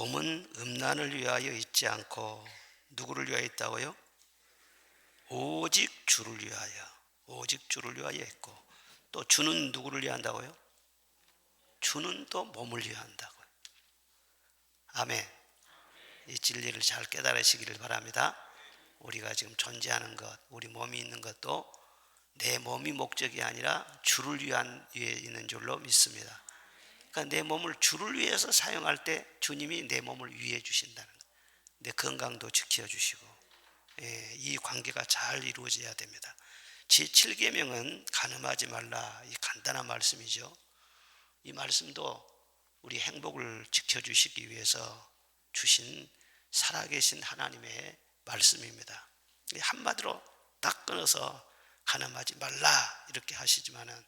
몸은 음란을 위하여 있지 않고 누구를 위하여 있다고요? 오직 주를 위하여 오직 주를 위하여 있고 또 주는 누구를 위한다고요? 주는 또 몸을 위한다고요. 아멘. 이 진리를 잘 깨달으시기를 바랍니다. 우리가 지금 존재하는 것, 우리 몸이 있는 것도 내 몸이 목적이 아니라 주를 위한 위에 있는 줄로 믿습니다. 그러니까 내 몸을 주를 위해서 사용할 때 주님이 내 몸을 위해 주신다는 것. 내 건강도 지켜 주시고 예, 이 관계가 잘 이루어져야 됩니다. 제7계명은 가늠하지 말라 이 간단한 말씀이죠. 이 말씀도 우리 행복을 지켜 주시기 위해서 주신 살아계신 하나님의 말씀입니다. 한마디로 딱 끊어서 가늠하지 말라 이렇게 하시지만은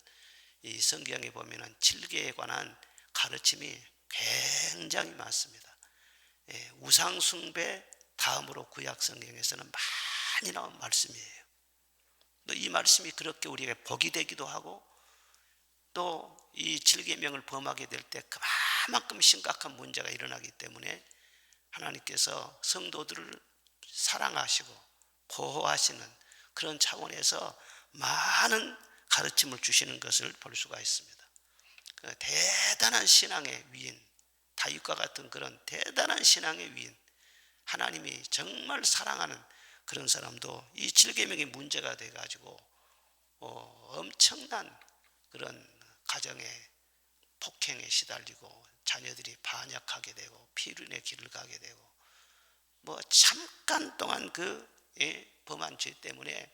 이 성경에 보면은 7계에 관한 가르침이 굉장히 많습니다. 예, 우상숭배 다음으로 구약 성경에서는 많이 나온 말씀이에요. 이 말씀이 그렇게 우리에게 복이 되기도 하고 또이 7계명을 범하게 될 때 그만큼 심각한 문제가 일어나기 때문에 하나님께서 성도들을 사랑하시고 보호하시는 그런 차원에서 많은 가르침을 주시는 것을 볼 수가 있습니다. 그 대단한 신앙의 위인, 다윗과 같은 그런 대단한 신앙의 위인, 하나님이 정말 사랑하는 그런 사람도 이 칠계명이 문제가 돼 가지고 어, 엄청난 그런 가정의 폭행에 시달리고 자녀들이 반역하게 되고 피륜의 길을 가게 되고 뭐 잠깐 동안 그 예, 범한 죄 때문에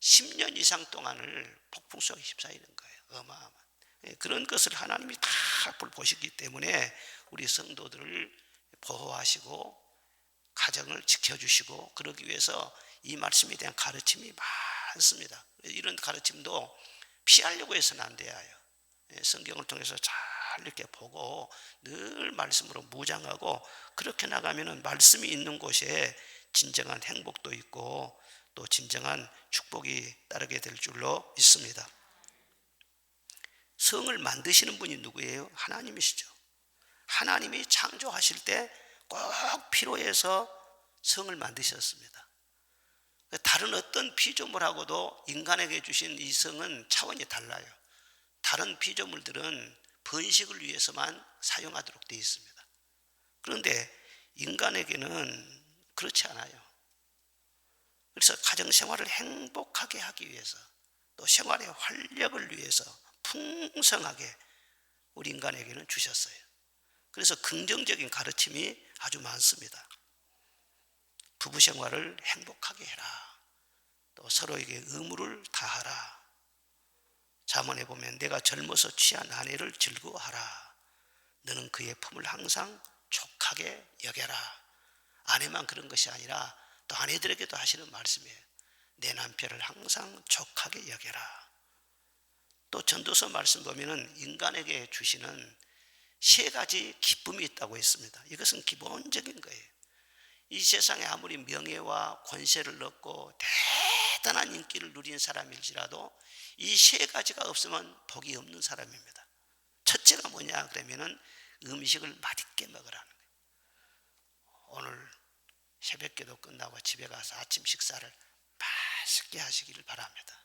10년 이상 동안을 폭풍 속에 휩싸이는 거예요. 어마어마한. 예, 그런 것을 하나님이 다 보시기 때문에 우리 성도들을 보호하시고 가정을 지켜주시고 그러기 위해서 이 말씀에 대한 가르침이 많습니다. 이런 가르침도 피하려고 해서는 안 돼요. 예, 성경을 통해서 잘 이렇게 보고 늘 말씀으로 무장하고 그렇게 나가면은 말씀이 있는 곳에 진정한 행복도 있고 또 진정한 축복이 따르게 될 줄로 믿습니다. 성을 만드시는 분이 누구예요? 하나님이시죠. 하나님이 창조하실 때 꼭 필요해서 성을 만드셨습니다. 다른 어떤 피조물하고도 인간에게 주신 이 성은 차원이 달라요. 다른 피조물들은 번식을 위해서만 사용하도록 되어 있습니다. 그런데 인간에게는 그렇지 않아요. 그래서 가정 생활을 행복하게 하기 위해서 또 생활의 활력을 위해서 풍성하게 우리 인간에게는 주셨어요. 그래서 긍정적인 가르침이 아주 많습니다. 부부 생활을 행복하게 해라. 또 서로에게 의무를 다하라. 자문해 보면 내가 젊어서 취한 아내를 즐거워하라. 너는 그의 품을 항상 족하게 여겨라. 아내만 그런 것이 아니라 또 아내들에게도 하시는 말씀이에요. 내 남편을 항상 족하게 여겨라. 또 전도서 말씀 보면은 인간에게 주시는 세 가지 기쁨이 있다고 했습니다. 이것은 기본적인 거예요. 이 세상에 아무리 명예와 권세를 얻고 대단한 인기를 누린 사람일지라도 이 세 가지가 없으면 복이 없는 사람입니다. 첫째가 뭐냐 그러면은 음식을 맛있게 먹으라는 거예요. 오늘 새벽기도 끝나고 집에 가서 아침 식사를 맛있게 하시기를 바랍니다.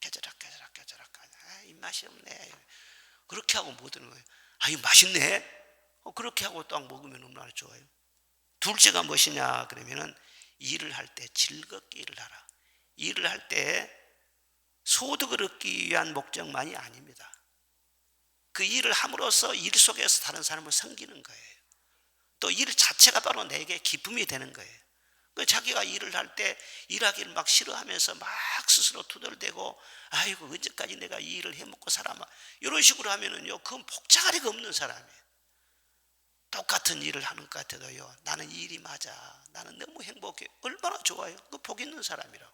깨져락 깨져락 깨져락 아, 입맛이 없네. 그렇게 하고 못 드는 거예요. 아, 이 맛있네. 어, 그렇게 하고 딱 먹으면 얼마나 좋아요. 둘째가 무엇이냐 그러면은 일을 할 때 즐겁게 일을 하라. 일을 할 때 소득을 얻기 위한 목적만이 아닙니다. 그 일을 함으로써 일 속에서 다른 사람을 섬기는 거예요. 또 일 자체가 바로 내게 기쁨이 되는 거예요. 그 자기가 일을 할 때 일하기를 막 싫어하면서 막 스스로 투덜대고 아이고 언제까지 내가 이 일을 해먹고 살아 막 이런 식으로 하면은요 그건 복자가리가 없는 사람이에요. 똑같은 일을 하는 것 같아도요 나는 이 일이 맞아. 나는 너무 행복해. 얼마나 좋아요. 그 복 있는 사람이라고.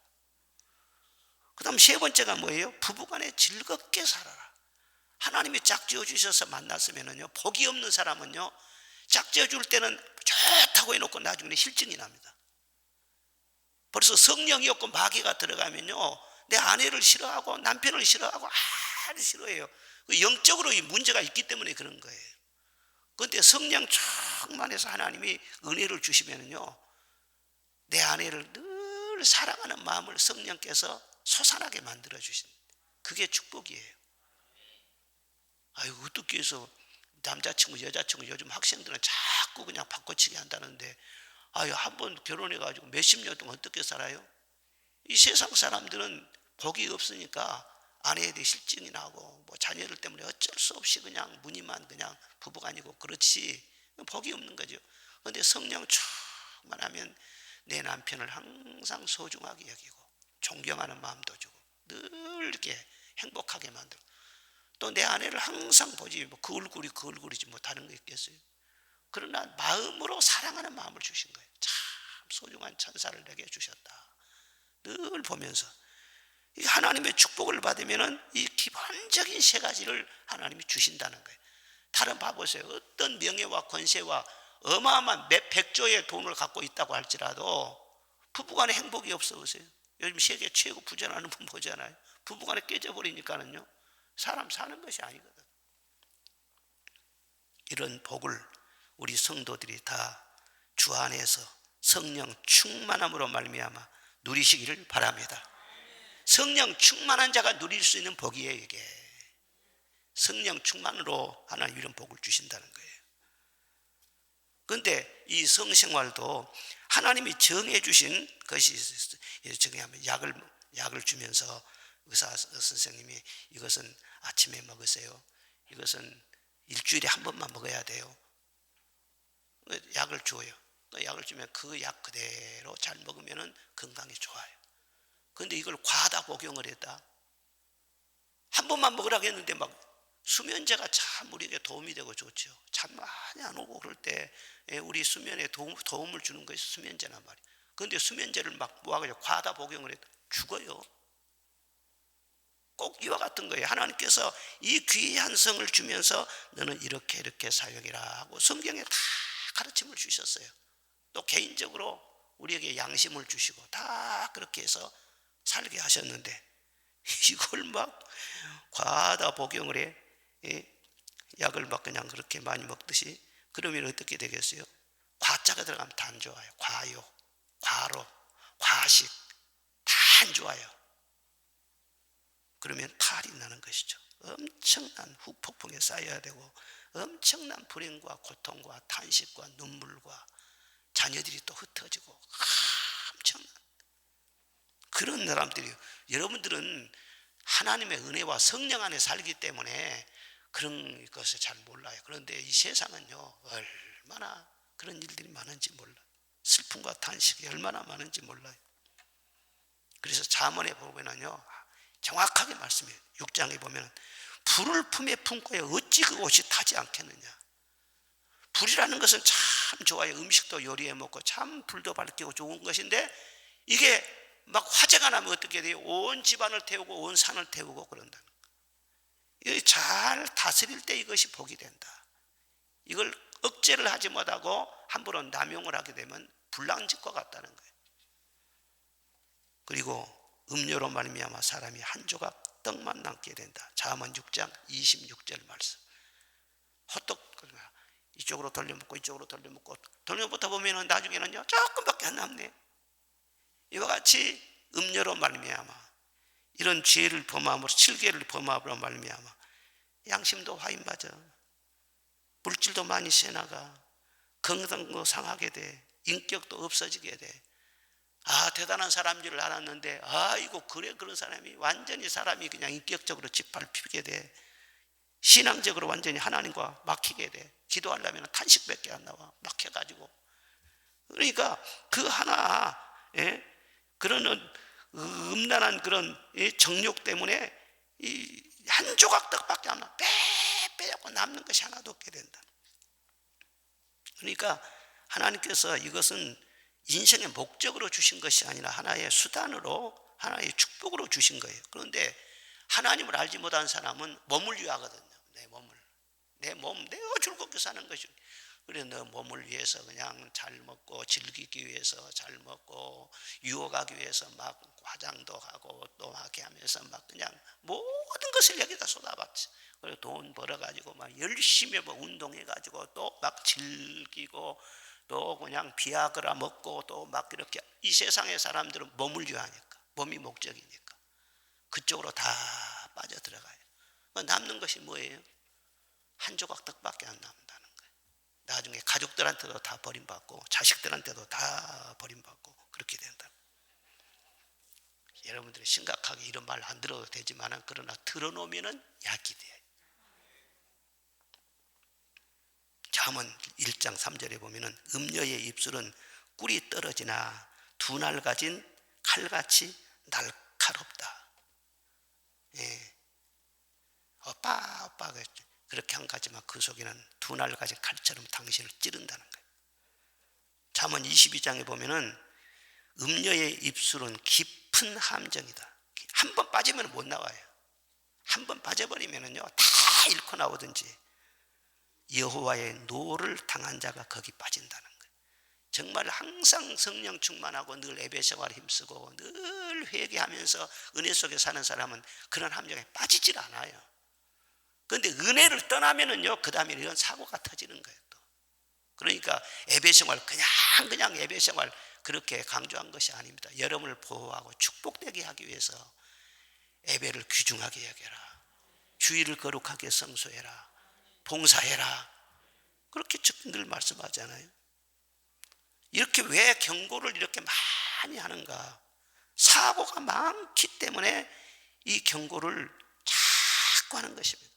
그 다음 세 번째가 뭐예요? 부부간에 즐겁게 살아라. 하나님이 짝지어 주셔서 만났으면은요 복이 없는 사람은요 짝지어 줄 때는 좋다고 해놓고 나중에 실증이 납니다. 벌써 성령이 없고 마귀가 들어가면요. 내 아내를 싫어하고 남편을 싫어하고 아주 싫어해요. 그 영적으로 이 문제가 있기 때문에 그런 거예요. 그런데 성령 충만해서 하나님이 은혜를 주시면은요, 내 아내를 늘 사랑하는 마음을 성령께서 솟아나게 만들어 주신 그게 축복이에요. 아유 어떻게 해서 남자친구 여자친구 요즘 학생들은 자꾸 그냥 바꿔치기 한다는데 아유 한 번 결혼해 가지고 몇십 년 동안 어떻게 살아요? 이 세상 사람들은 복이 없으니까 아내에 대해 실증이 나고 뭐 자녀들 때문에 어쩔 수 없이 그냥 무늬만 그냥 부부가 아니고 그렇지 복이 없는 거죠. 그런데 성령 충만 하면 내 남편을 항상 소중하게 여기고 존경하는 마음도 주고 늘 이렇게 행복하게 만들고 또 내 아내를 항상 보지 뭐 그 얼굴이 그 얼굴이지 뭐 다른 거 있겠어요. 그러나 마음으로 사랑하는 마음을 주신 거예요. 참 소중한 천사를 내게 주셨다. 늘 보면서 이 하나님의 축복을 받으면은 이 기본적인 세 가지를 하나님이 주신다는 거예요. 다른 봐보세요. 어떤 명예와 권세와 어마어마한 몇 백조의 돈을 갖고 있다고 할지라도 부부간에 행복이 없어 보세요. 요즘 세계 최고 부자라는 분 보잖아요. 부부간에 깨져버리니까는요. 사람 사는 것이 아니거든. 이런 복을 우리 성도들이 다 주 안에서 성령 충만함으로 말미암아 누리시기를 바랍니다. 성령 충만한 자가 누릴 수 있는 복이에요, 이게. 성령 충만으로 하나님 이런 복을 주신다는 거예요. 그런데 이 성생활도 하나님이 정해 주신 것이 정하면 약을 약을 주면서 의사 선생님이 이것은 아침에 먹으세요. 이것은 일주일에 한 번만 먹어야 돼요. 약을 줘요. 약을 주면 그 약 그대로 잘 먹으면 건강이 좋아요. 그런데 이걸 과다 복용을 했다. 한 번만 먹으라고 했는데 막 수면제가 참 우리에게 도움이 되고 좋죠. 잠 많이 안 오고 그럴 때 예, 우리 수면에 도움, 도움을 주는 것이 수면제란 말이에요. 그런데 수면제를 막 모아가지고 과다 복용을 해도 죽어요. 꼭 이와 같은 거예요. 하나님께서 이 귀한 성을 주면서 너는 이렇게 이렇게 사용이라 하고 성경에 다 가르침을 주셨어요. 또 개인적으로 우리에게 양심을 주시고 다 그렇게 해서 살게 하셨는데 이걸 막 과다 복용을 해 예? 약을 막 그냥 그렇게 많이 먹듯이 그러면 어떻게 되겠어요? 과자가 들어가면 다 안 좋아요. 과욕, 과로, 과식 다 안 좋아요. 그러면 탈이 나는 것이죠. 엄청난 후폭풍에 쌓여야 되고 엄청난 불행과 고통과 탄식과 눈물과 자녀들이 또 흩어지고 엄청난 그런 사람들이 여러분들은 하나님의 은혜와 성령 안에 살기 때문에 그런 것을 잘 몰라요. 그런데 이 세상은요 얼마나 그런 일들이 많은지 몰라. 슬픔과 탄식이 얼마나 많은지 몰라요. 그래서 자문에 보면은요 정확하게 말씀해요. 6장에 보면 불을 품에 품고에 어찌 그 옷이 타지 않겠느냐. 불이라는 것은 참 좋아요. 음식도 요리해 먹고 참 불도 밝히고 좋은 것인데 이게 막 화재가 나면 어떻게 돼요? 온 집안을 태우고 온 산을 태우고 거예요. 잘 다스릴 때 이것이 복이 된다. 이걸 억제를 하지 못하고 함부로 남용을 하게 되면 불량직과 같다는 거예요. 그리고 음료로 말미암아 사람이 한 조각 떡만 남게 된다. 자문 6장 26절 말씀. 헛떡 이쪽으로 돌려먹고 이쪽으로 돌려먹고 돌려먹다 보면은 나중에는요 조금밖에 안 남네. 이와 같이 음료로 말미암아 이런 죄를 범함으로 칠개를 범함으로 말미암아 양심도 화인맞아 물질도 많이 새나가 건강도 상하게 돼 인격도 없어지게 돼 아, 대단한 사람인 줄 알았는데, 아이고, 그래, 그런 사람이 완전히 사람이 그냥 인격적으로 짓밟히게 돼. 신앙적으로 완전히 하나님과 막히게 돼. 기도하려면 탄식밖에 안 나와. 막혀가지고. 그러니까 그 하나, 예? 그런 음란한 그런 정욕 때문에 이 한 조각 떡밖에 안 나. 빼빼고 남는 것이 하나도 없게 된다. 그러니까 하나님께서 이것은 인생의 목적으로 주신 것이 아니라 하나의 수단으로 하나의 축복으로 주신 거예요. 그런데 하나님을 알지 못한 사람은 몸을 위하거든요. 내 몸을. 내 몸, 내가 즐겁게 사는 것이. 그래, 너 몸을 위해서 그냥 잘 먹고 즐기기 위해서 잘 먹고 유혹하기 위해서 막 화장도 하고 또 하게 하면서 막 그냥 모든 것을 여기다 쏟아봤지. 그리고 돈 벌어가지고 막 열심히 뭐 운동해가지고 또 막 즐기고 또 그냥 비아그라 먹고 또 막 이렇게 이 세상의 사람들은 몸을 위하니까 몸이 목적이니까 그쪽으로 다 빠져 들어가요. 남는 것이 뭐예요? 한 조각 떡밖에 안 남는다는 거예요. 나중에 가족들한테도 다 버림받고 자식들한테도 다 버림받고 그렇게 된다. 여러분들이 심각하게 이런 말 안 들어도 되지만 그러나 들어놓으면 약이 돼요. 잠언 1장 3절에 보면은 음녀의 입술은 꿀이 떨어지나 두 날 가진 칼같이 날카롭다. 예. 오빠 오빠 그렇게 한 가지만 그 속에는 두 날 가진 칼처럼 당신을 찌른다는 거예요. 잠언 22장에 보면은 음녀의 입술은 깊은 함정이다. 한 번 빠지면 못 나와요. 한 번 빠져버리면은요 다 잃고 나오든지 여호와의 노를 당한 자가 거기 빠진다는 거예요. 정말 항상 성령 충만하고 늘 예배 생활 힘쓰고 늘 회개하면서 은혜 속에 사는 사람은 그런 함정에 빠지질 않아요. 그런데 은혜를 떠나면은요, 그 다음에 이런 사고가 터지는 거예요. 또. 그러니까 예배 생활 그냥 그냥 예배 생활 그렇게 강조한 것이 아닙니다. 여러분을 보호하고 축복되게 하기 위해서 예배를 귀중하게 여겨라. 주의를 거룩하게 성소해라. 봉사해라. 그렇게 늘 말씀하잖아요. 이렇게 왜 경고를 이렇게 많이 하는가? 사고가 많기 때문에 이 경고를 자꾸 하는 것입니다.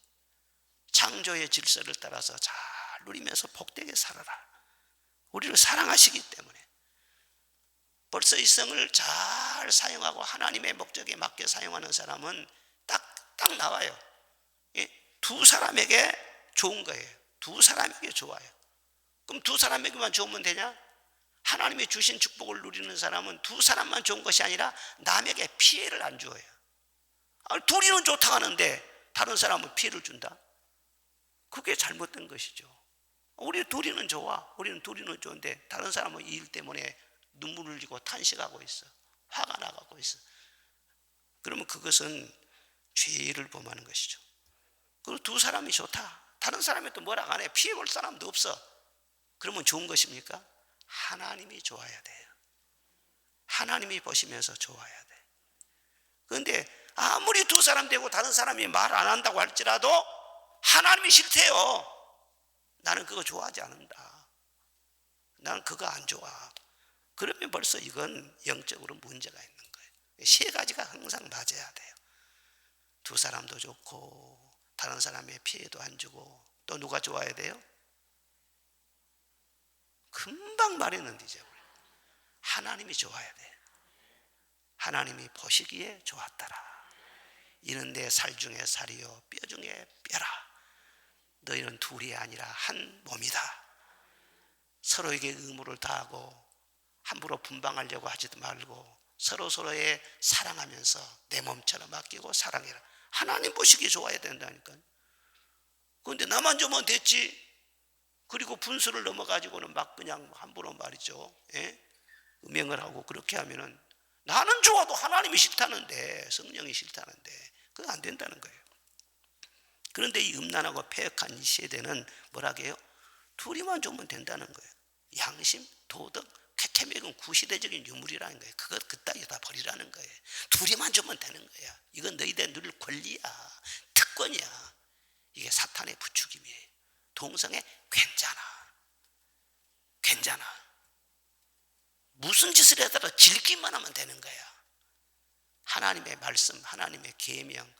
창조의 질서를 따라서 잘 누리면서 복되게 살아라. 우리를 사랑하시기 때문에 벌써 이 성을 잘 사용하고 하나님의 목적에 맞게 사용하는 사람은 딱, 딱 나와요. 두 사람에게 좋은 거예요. 두 사람에게 좋아요. 그럼 두 사람에게만 좋으면 되냐? 하나님이 주신 축복을 누리는 사람은 두 사람만 좋은 것이 아니라 남에게 피해를 안 줘요. 아, 둘이는 좋다 하는데 다른 사람은 피해를 준다? 그게 잘못된 것이죠. 우리 둘이는 좋아. 우리는 둘이는 좋은데 다른 사람은 이 일 때문에 눈물을 흘리고 탄식하고 있어. 화가 나가고 있어. 그러면 그것은 죄를 범하는 것이죠. 그리고 두 사람이 좋다. 다른 사람이 또 뭐라 안 해. 피해 볼 사람도 없어. 그러면 좋은 것입니까? 하나님이 좋아야 돼요. 하나님이 보시면서 좋아야 돼. 그런데 아무리 두 사람 되고 다른 사람이 말 안 한다고 할지라도 하나님이 싫대요. 나는 그거 좋아하지 않는다. 나는 그거 안 좋아. 그러면 벌써 이건 영적으로 문제가 있는 거예요. 세 가지가 항상 맞아야 돼요. 두 사람도 좋고 다른 사람의 피해도 안 주고 또 누가 좋아야 돼요? 금방 말했는데 이제 하나님이 좋아야 돼. 하나님이 보시기에 좋았더라. 이는 내살 중에 살이요 뼈 중에 뼈라. 너희는 둘이 아니라 한 몸이다. 서로에게 의무를 다하고 함부로 분방하려고 하지도 말고 서로 서로의 사랑하면서 내 몸처럼 아끼고 사랑해라. 하나님 보시기 좋아야 된다니까. 그런데 나만 주면 됐지. 그리고 분수를 넘어가지고는 막 그냥 함부로 말이죠. 예? 음행을 하고 그렇게 하면은 나는 좋아도 하나님이 싫다는데 성령이 싫다는데 그거 안 된다는 거예요. 그런데 이 음란하고 폐역한 이 세대는 뭐라게요? 둘이만 주면 된다는 거예요. 양심, 도덕, 쾌태맥은 구시대적인 유물이라는 거예요. 그것 그따위 다 버리라는 거예요. 둘이만 주면 되는 거야. 이건 너희들 누릴 권리야. 특권이야. 이게 사탄의 부추김이에요. 동성애 괜찮아. 괜찮아. 무슨 짓을 해도 즐기만 하면 되는 거야. 하나님의 말씀, 하나님의 계명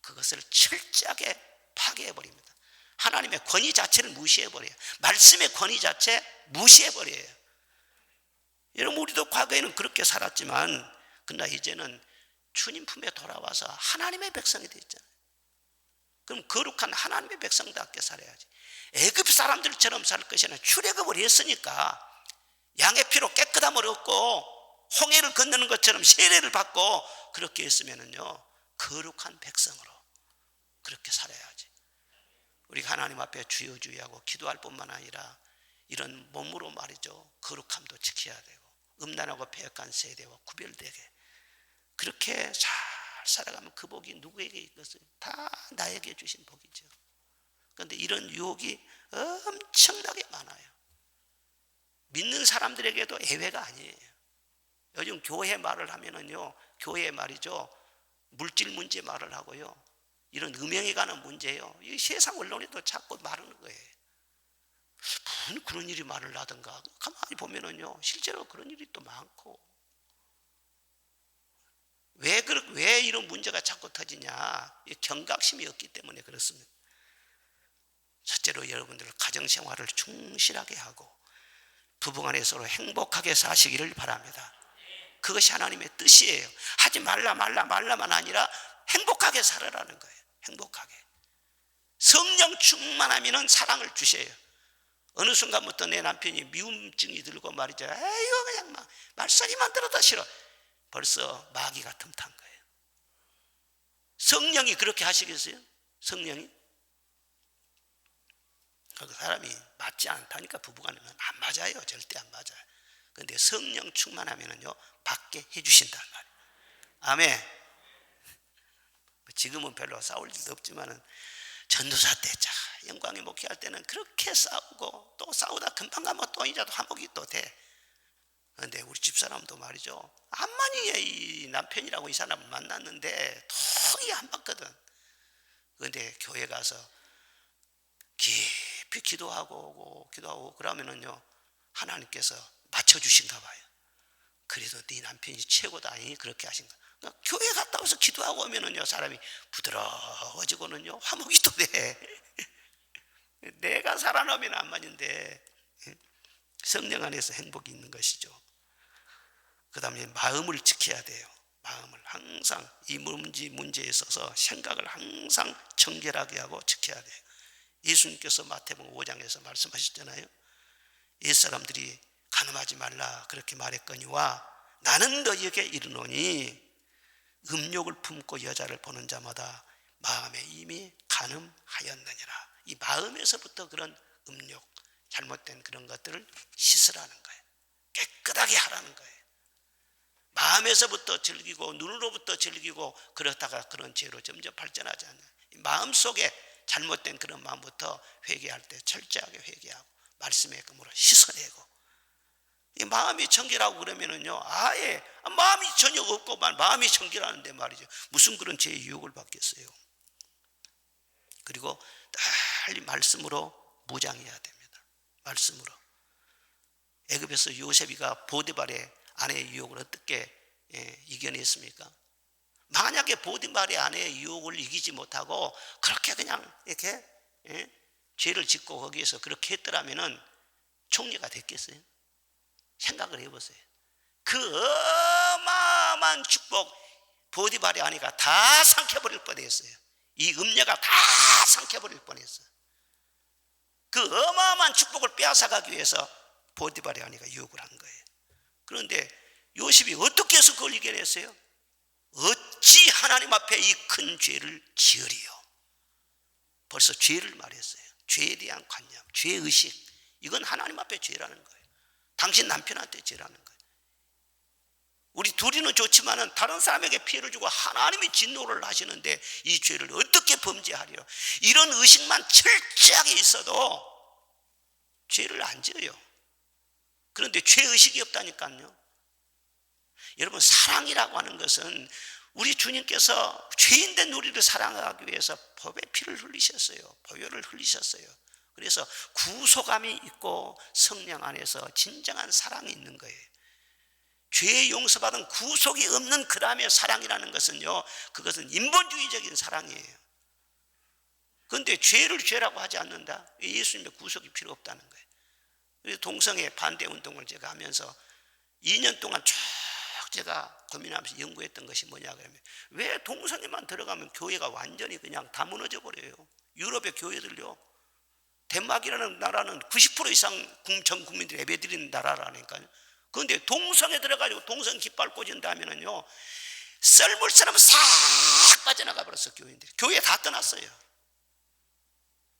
그것을 철저하게 파괴해 버립니다. 하나님의 권위 자체를 무시해 버려요. 말씀의 권위 자체 무시해 버려요. 여러분 우리도 과거에는 그렇게 살았지만 그러나 이제는 주님 품에 돌아와서 하나님의 백성이 됐잖아요. 그럼 거룩한 하나님의 백성답게 살아야지. 애굽 사람들처럼 살 것이 아니라 출애굽을 했으니까 양의 피로 깨끗함을 얻고 홍해를 건너는 것처럼 세례를 받고 그렇게 했으면은요 거룩한 백성으로 그렇게 살아야지. 우리가 하나님 앞에 주여 주여하고 기도할 뿐만 아니라 이런 몸으로 말이죠 거룩함도 지켜야 되고 음란하고 폐역한 세대와 구별되게 그렇게 잘 살아가면 그 복이 누구에게 있겠어요? 다 나에게 주신 복이죠. 그런데 이런 유혹이 엄청나게 많아요. 믿는 사람들에게도 예외가 아니에요. 요즘 교회 말을 하면은요, 교회 말이죠. 물질 문제 말을 하고요. 이런 음행에 관한 문제예요. 이 세상 언론에도 자꾸 말하는 거예요. 무슨 그런 일이 말을 하던가. 가만히 보면은요, 실제로 그런 일이 또 많고. 왜, 그, 왜 이런 문제가 자꾸 터지냐? 경각심이 없기 때문에 그렇습니다. 첫째로 여러분들 가정생활을 충실하게 하고 부부간에 서로 행복하게 사시기를 바랍니다. 그것이 하나님의 뜻이에요. 하지 말라 말라 말라만 아니라 행복하게 살아라는 거예요. 행복하게. 성령 충만하면 사랑을 주셔요. 어느 순간부터 내 남편이 미움증이 들고 말이죠. 에이고 그냥 막 말소리만 들어도 싫어. 벌써 마귀가 틈탄 거예요. 성령이 그렇게 하시겠어요? 성령이? 그 사람이 맞지 않다니까 부부간에는 안 맞아요. 절대 안 맞아요. 근데 성령 충만하면은요, 받게 해주신단 말이에요. 아멘. 지금은 별로 싸울 일도 없지만은 전도사 때, 자, 영광의 목회할 때는 그렇게 싸우고 또 싸우다 금방 가면 또 이제 화목이 또 돼. 그런데 우리 집사람도 말이죠. 암만이 이 남편이라고 이 사람을 만났는데 도이 안 받거든. 그런데 교회 가서 깊이 기도하고 오고 기도하고 그러면은요 하나님께서 맞춰주신가 봐요. 그래도 네 남편이 최고다. 그렇게 하신 거. 그러니까 교회 갔다 와서 기도하고 오면은요 사람이 부드러워지고는요 화목이 또 돼. 내가 살아남으면 안 맞는데 성령 안에서 행복이 있는 것이죠. 그 다음에 마음을 지켜야 돼요. 마음을 항상 이 문제, 문제에 있어서 생각을 항상 청결하게 하고 지켜야 돼요. 예수님께서 마태복음 5장에서 말씀하셨잖아요. 옛 사람들이 가늠하지 말라 그렇게 말했거니와 나는 너희에게 이르노니 음욕을 품고 여자를 보는 자마다 마음에 이미 가늠하였느니라. 이 마음에서부터 그런 음욕, 잘못된 그런 것들을 씻으라는 거예요. 깨끗하게 하라는 거예요. 마음에서부터 즐기고 눈으로부터 즐기고 그러다가 그런 죄로 점점 발전하지 않는 마음 속에 잘못된 그런 마음부터 회개할 때 철저하게 회개하고 말씀의 금으로 씻어내고 이 마음이 청결하고 그러면은요 아예 마음이 전혀 없고만 마음이 청결하는데 말이죠 무슨 그런 죄의 유혹을 받겠어요 그리고 빨리 말씀으로 무장해야 됩니다 말씀으로 애굽에서 요셉이가 보디발의 아내의 유혹을 어떻게 예, 이겨냈습니까? 만약에 보디발의 아내의 유혹을 이기지 못하고 그렇게 그냥 이렇게 예, 죄를 짓고 거기에서 그렇게 했더라면은 총리가 됐겠어요? 생각을 해보세요. 그 어마어마한 축복 보디발의 아내가 다 삼켜버릴 뻔했어요. 이 음녀가 다 삼켜버릴 뻔했어요. 그 어마어마한 축복을 빼앗아가기 위해서 보디발의 아내가 유혹을 한 거예요. 그런데 요셉이 어떻게 해서 그걸 이겨냈어요? 어찌 하나님 앞에 이 큰 죄를 지으리요? 벌써 죄를 말했어요. 죄에 대한 관념, 죄의식. 이건 하나님 앞에 죄라는 거예요. 당신 남편한테 죄라는 거예요. 우리 둘이는 좋지만은 다른 사람에게 피해를 주고 하나님이 진노를 하시는데 이 죄를 어떻게 범죄하리요? 이런 의식만 철저하게 있어도 죄를 안 지어요. 그런데 죄 의식이 없다니까요. 여러분, 사랑이라고 하는 것은 우리 주님께서 죄인된 우리를 사랑하기 위해서 법의 피를 흘리셨어요. 보혈을 흘리셨어요. 그래서 구속감이 있고 성령 안에서 진정한 사랑이 있는 거예요. 죄 용서받은 구속이 없는 그 다음에 사랑이라는 것은요, 그것은 인본주의적인 사랑이에요. 그런데 죄를 죄라고 하지 않는다? 예수님의 구속이 필요 없다는 거예요. 동성애 반대 운동을 제가 하면서 2년 동안 쭉 제가 고민하면서 연구했던 것이 뭐냐 그러면 왜 동성애만 들어가면 교회가 완전히 그냥 다 무너져 버려요. 유럽의 교회들요. 덴마크라는 나라는 90% 이상 전 국민들이 예배드리는 나라라니까요. 그런데 동성애 들어가지고 동성 깃발 꽂은다면은요 썰물 사람은 싹 빠져나가 버렸어 교인들이 교회 다 떠났어요.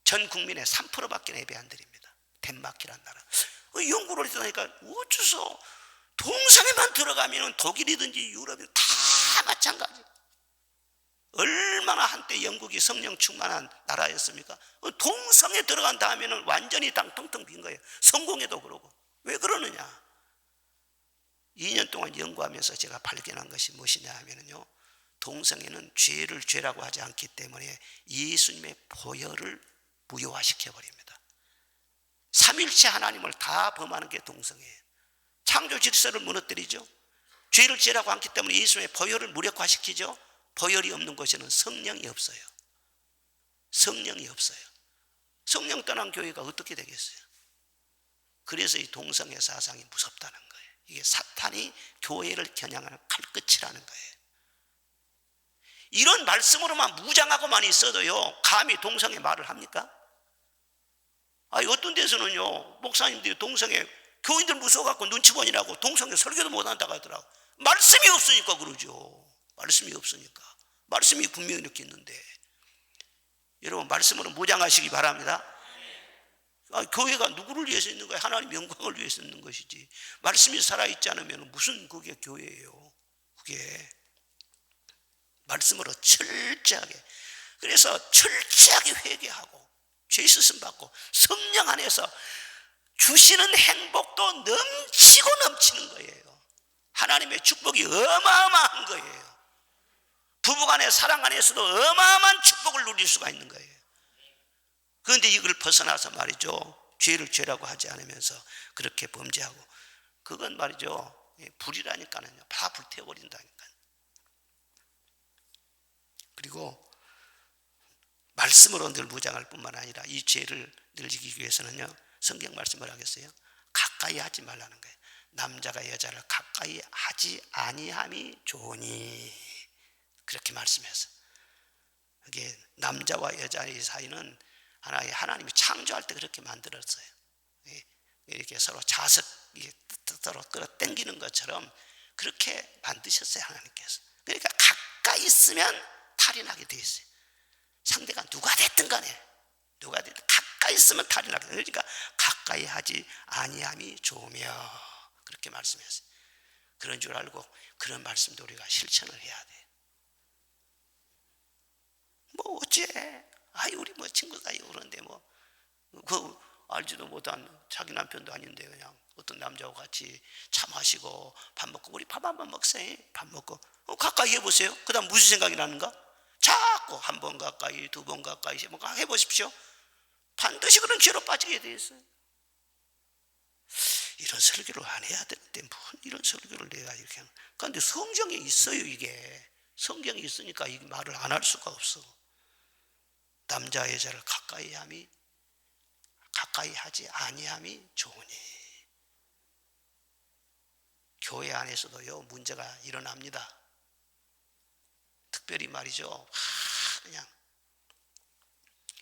전 국민의 3%밖에 예배 안 드립니다. 덴마크란 나라. 그 연구를 했다니까 어째서 동성애만 들어가면 독일이든지 유럽이 다 마찬가지. 얼마나 한때 영국이 성령 충만한 나라였습니까? 동성에 들어간 다음에는 완전히 당텅텅 빈 거예요. 성공해도 그러고. 왜 그러느냐? 2년 동안 연구하면서 제가 발견한 것이 무엇이냐 하면요. 동성애는 죄를 죄라고 하지 않기 때문에 예수님의 보혈을 무효화시켜 버립니다. 삼일체 하나님을 다 범하는 게 동성애예요. 창조 질서를 무너뜨리죠. 죄를 죄라고 않기 때문에 예수님의 보혈을 무력화시키죠. 보혈이 없는 곳에는 성령이 없어요. 성령이 없어요. 성령 떠난 교회가 어떻게 되겠어요? 그래서 이 동성애 사상이 무섭다는 거예요. 이게 사탄이 교회를 겨냥하는 칼끝이라는 거예요. 이런 말씀으로만 무장하고만 있어도요, 감히 동성애 말을 합니까? 아, 어떤 데서는요, 목사님들이 동성애, 교인들 무서워갖고 눈치 보니라고 동성애 설교도 못한다고 하더라고. 말씀이 없으니까 그러죠. 말씀이 없으니까. 말씀이 분명히 이렇게 있는데. 여러분, 말씀으로 무장하시기 바랍니다. 아, 교회가 누구를 위해서 있는 거예요? 하나님 영광을 위해서 있는 것이지. 말씀이 살아있지 않으면 무슨 그게 교회예요? 그게. 말씀으로 철저하게. 그래서 철저하게 회개하고 죄 씻음 받고 성령 안에서 주시는 행복도 넘치고 넘치는 거예요. 하나님의 축복이 어마어마한 거예요. 부부간의 사랑 안에서도 어마어마한 축복을 누릴 수가 있는 거예요. 그런데 이걸 벗어나서 말이죠. 죄를 죄라고 하지 않으면서 그렇게 범죄하고 그건 말이죠. 불이라니까는요. 다 불태워버린다니까. 그리고 말씀으로 늘 무장할 뿐만 아니라 이 죄를 늘 이기기 위해서는요. 성경 말씀을 하겠어요. 가까이 하지 말라는 거예요. 남자가 여자를 가까이 하지 아니함이 좋으니 그렇게 말씀해서 그게 남자와 여자의 사이는 하나의 하나님이 창조할 때 그렇게 만들었어요. 예, 이렇게 서로 자석 서로 끌어당기는 것처럼 그렇게 만드셨어요 하나님께서. 그러니까 가까이 있으면 탈이 나게 돼 있어요. 상대가 누가 됐든 간에 누가 됐든 가까이 있으면 탈이 나게 돼. 그러니까 가까이 하지 아니함이 좋으며 그렇게 말씀했어요. 그런 줄 알고 그런 말씀도 우리가 실천을 해야 돼. 뭐 어째? 아이 우리 뭐 친구 사이 그런데 뭐 그 알지도 못한 자기 남편도 아닌데 그냥 어떤 남자와 같이 차 마시고 밥 먹고 우리 밥 한 번 먹세 밥 먹고 어, 가까이 해보세요. 그다음 무슨 생각이 나는가? 자꾸 한 번 가까이 두 번 가까이 해보십시오. 반드시 그런 죄로 빠지게 돼 있어요. 이런 설교를 안 해야 되는데 뭐 이런 설교를 내가 이렇게 하는. 그런데 성경에 있어요 이게. 성경에 있으니까 이 말을 안 할 수가 없어. 남자 여자를 가까이 함이 가까이 하지 아니함이 좋으니 교회 안에서도요 문제가 일어납니다. 특별히 말이죠. 하, 그냥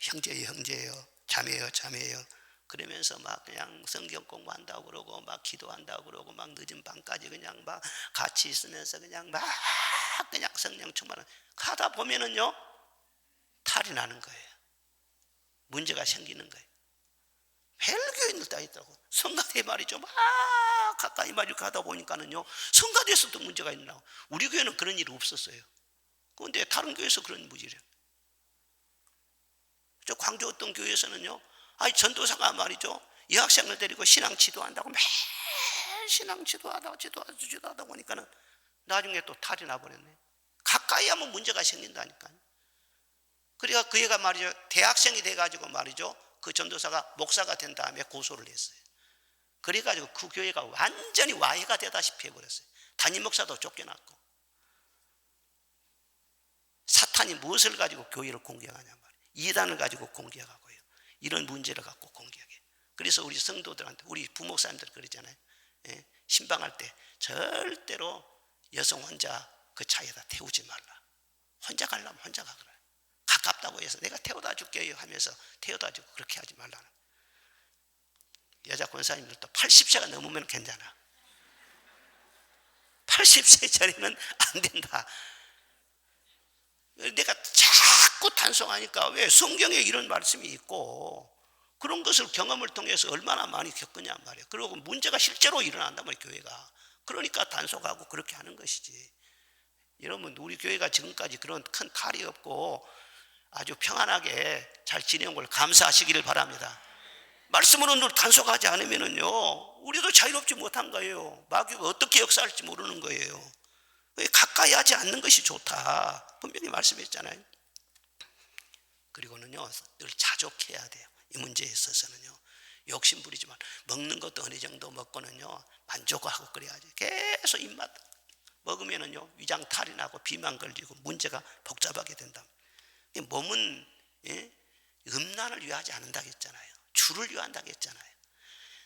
형제예요 형제예요 자매예요 자매예요 그러면서 막 그냥 성경 공부한다고 그러고 막 기도한다고 그러고 막 늦은 밤까지 그냥 막 같이 있으면서 그냥 막 그냥 성령 충만을 가다 보면은요 탈이 나는 거예요. 문제가 생기는 거예요. 헬교인들 다 있다고. 성가대 말이죠. 막 가까이 말이 가다 보니까는요. 성가대에서도 문제가 있나. 우리 교회는 그런 일이 없었어요. 그런데 다른 교회에서 그런 무지래요. 저 광주 어떤 교회에서는요. 아니 전도사가 말이죠. 여학생을 데리고 신앙 지도한다고 매일 신앙 지도하다 지도하다 지도하다 보니까는 나중에 또 탈이 나버렸네. 가까이 하면 문제가 생긴다니까요. 그러니까 그 애가 말이죠. 대학생이 돼가지고 말이죠. 그 전도사가 목사가 된 다음에 고소를 했어요. 그래가지고 그 교회가 완전히 와해가 되다시피 해버렸어요. 담임 목사도 쫓겨났고. 사탄이 무엇을 가지고 교회를 공격하냐 말이에요. 이단을 가지고 공격하고요. 이런 문제를 갖고 공격해. 그래서 우리 성도들한테, 우리 부목사님들 그러잖아요. 예? 신방할 때 절대로 여성 혼자 그 차에다 태우지 말라. 혼자 가려면 혼자 가거라. 가깝다고 해서 내가 태워다 줄게요 하면서 태워다 주고 그렇게 하지 말라는 여자 권사님들도 80세가 넘으면 괜찮아. 80세 전에는 안 된다. 내가 자꾸 단속하니까 왜 성경에 이런 말씀이 있고 그런 것을 경험을 통해서 얼마나 많이 겪느냐 말이에요 그리고 문제가 실제로 일어난단 말이에요 교회가. 그러니까 단속하고 그렇게 하는 것이지. 여러분 우리 교회가 지금까지 그런 큰 탈이 없고 아주 평안하게 잘 지내온 걸 감사하시기를 바랍니다. 말씀으로 늘 단속하지 않으면은요, 우리도 자유롭지 못한 거예요. 마귀가 어떻게 역사할지 모르는 거예요. 가까이 하지 않는 것이 좋다. 분명히 말씀했잖아요. 그리고는요, 늘 자족해야 돼요. 이 문제에 있어서는요. 욕심 부리지만 먹는 것도 어느 정도 먹고는요, 만족하고 그래야지. 계속 입맛 먹으면은요, 위장 탈이 나고 비만 걸리고 문제가 복잡하게 된다. 몸은 예? 음란을 위하지 않는다고 했잖아요. 주를 위한다고 했잖아요.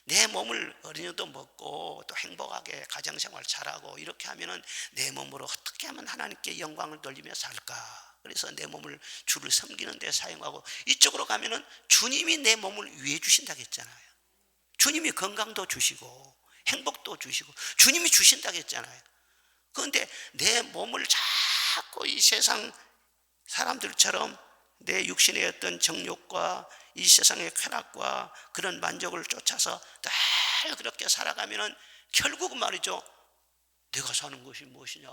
내 몸을 어린이도 먹고 또 행복하게 가정생활 잘하고 이렇게 하면은 내 몸으로 어떻게 하면 하나님께 영광을 돌리며 살까? 그래서 내 몸을 주를 섬기는 데 사용하고 이쪽으로 가면은 주님이 내 몸을 위해 주신다고 했잖아요. 주님이 건강도 주시고 행복도 주시고 주님이 주신다고 했잖아요. 그런데 내 몸을 자꾸 이 세상 사람들처럼 내 육신의 어떤 정욕과 이 세상의 쾌락과 그런 만족을 쫓아서 늘 그렇게 살아가면은 결국은 말이죠. 내가 사는 것이 무엇이냐?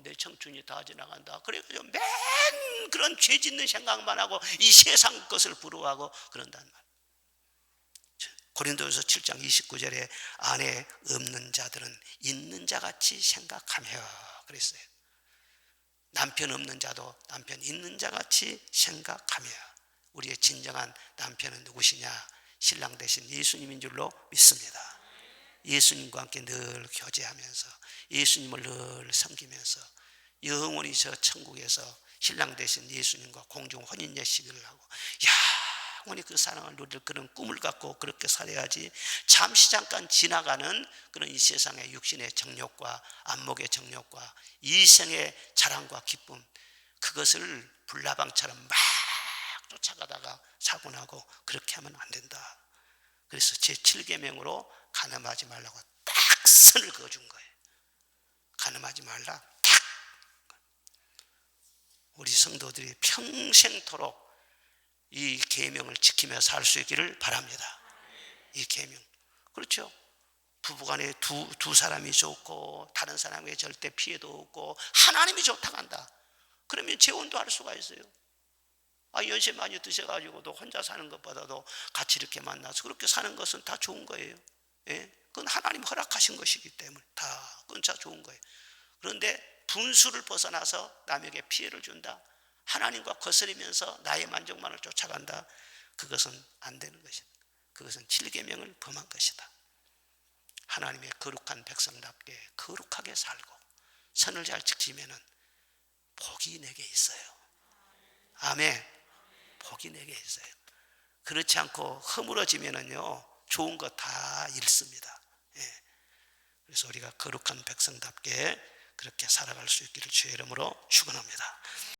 내 청춘이 다 지나간다. 그래가지고 맨 그런 죄 짓는 생각만 하고 이 세상 것을 부러워하고 그런단 말. 고린도서 7장 29절에 안에 없는 자들은 있는 자 같이 생각하며 그랬어요. 남편 없는 자도 남편 있는 자 같이 생각하며 우리의 진정한 남편은 누구시냐? 신랑 대신 예수님인 줄로 믿습니다. 예수님과 함께 늘 교제하면서 예수님을 늘 섬기면서 영원히 저 천국에서 신랑 대신 예수님과 공중 혼인 예식을 하고 영원히 그 사랑을 누릴 그런 꿈을 갖고 그렇게 살아야지 잠시 잠깐 지나가는 그런 이 세상의 육신의 정욕과 안목의 정욕과 이생의 자랑과 기쁨 그것을 불나방처럼 막 쫓아가다가 사고 나고 그렇게 하면 안 된다. 그래서 제 7계명으로 가늠하지 말라고 딱 선을 그어준 거예요. 가늠하지 말라. 딱. 우리 성도들이 평생토록 이 계명을 지키며 살 수 있기를 바랍니다. 이 계명. 그렇죠? 부부간에 두, 두 사람이 좋고 다른 사람에게 절대 피해도 없고 하나님이 좋다고 한다. 그러면 재혼도 할 수가 있어요. 아, 연세 많이 드셔가지고도 혼자 사는 것보다도 같이 이렇게 만나서 그렇게 사는 것은 다 좋은 거예요. 예? 그건 하나님 허락하신 것이기 때문에 다 그건 다 좋은 거예요. 그런데 분수를 벗어나서 남에게 피해를 준다. 하나님과 거스리면서 나의 만족만을 쫓아간다. 그것은 안 되는 것이다. 그것은 7계명을 범한 것이다. 하나님의 거룩한 백성답게 거룩하게 살고 선을 잘 지키면은 복이 내게 있어요. 아멘. 복이 내게 있어요. 그렇지 않고 허물어지면은요, 좋은 거 다 잃습니다. 예. 그래서 우리가 거룩한 백성답게 그렇게 살아갈 수 있기를 주의 이름으로 축원합니다.